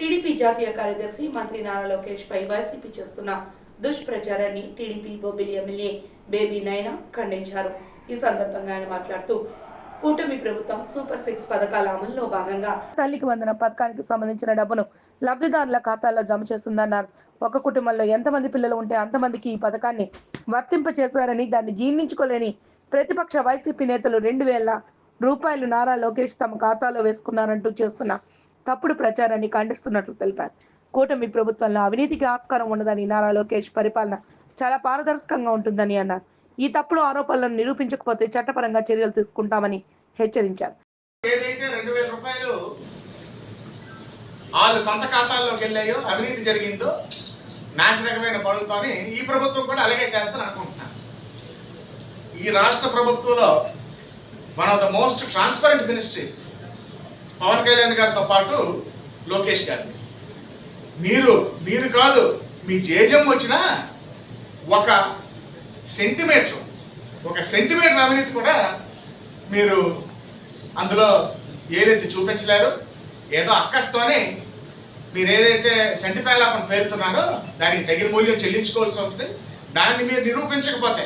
TDP జాతీయ కార్యదర్శి మంత్రి నారా లోకేష్ పై వైసీపీ చేస్తున్న దుష్ప్రచారాన్ని టీడీపీ బొబ్బిలి ఎమ్మెల్యే బేబీ నైనా ఖండించారు. ఈ సందర్భంగా ఆయన మాట్లాడుతూ కూటమి ప్రభుత్వం సూపర్ సిక్స్ పథకాల అమల్లో భాగంగా తల్లికి వందన పథకానికి సంబంధించిన డబ్బును లబ్ధిదారుల ఖాతాల్లో జమ చేస్తుందన్నారు. ఒక కుటుంబంలో ఎంతమంది పిల్లలు ఉంటే అంతమందికి ఈ పథకాన్ని వర్తింప చేశారని దాన్ని జీర్ణించుకోలేని ప్రతిపక్ష వైసీపీ నేతలు రెండు వేల రూపాయలు నారా లోకేష్ తమ ఖాతాలో వేసుకున్నారంటూ చేస్తున్న తప్పుడు ప్రచారాన్ని ఖండిస్తున్నట్లు తెలిపారు. కూటమి ప్రభుత్వంలో అవినీతికి ఆస్కారం ఉండదని నారా లోకేష్ పరిపాలన చాలా పారదర్శకంగా ఉంటుందని అన్నారు. ఈ తప్పుడు ఆరోపణలను నిరూపించకపోతే చట్టపరంగా చర్యలు తీసుకుంటామని హెచ్చరించారు. ఏదైతే రెండు వేల రూపాయలు వాళ్ళ సొంత ఖాతాల్లోకి వెళ్ళాయో అవినీతి జరిగిందో నాశనకమైన పనులతోని ఈ ప్రభుత్వం కూడా అలాగే చేస్తాను అనుకుంటున్నాను. ఈ రాష్ట్ర ప్రభుత్వంలో one of the most transparent ministries Pawan Kalyan గారితో పాటు లోకేష్ గారిని మీరు మీరు కాదు మీ జేజం వచ్చిన ఒక సెంటిమీటర్ ఒక సెంటిమీటర్ అవినీతి కూడా మీరు అందులో ఏదైతే చూపించలేరు. ఏదో అక్కస్తోనే మీరు ఏదైతే సెంటిపేలాపన పేలుతున్నారో దానికి తగిన మూల్యం చెల్లించుకోవాల్సి ఉంటుంది దాన్ని మీరు నిరూపించకపోతే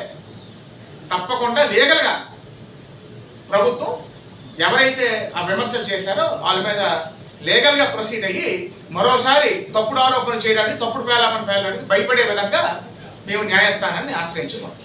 తప్పకుండా లీగల్గా ప్రభుత్వం ఎవరైతే ఆ విమర్శలు చేశారో వాళ్ళ మీద లీగల్గా ప్రొసీడ్ అయ్యి మరోసారి తప్పుడు ఆరోపణలు చేయడానికి తప్పుడు పేలాపన పేలడానికి భయపడే విధంగా మేము న్యాయస్థానాన్ని ఆశ్రయించుకుంటాం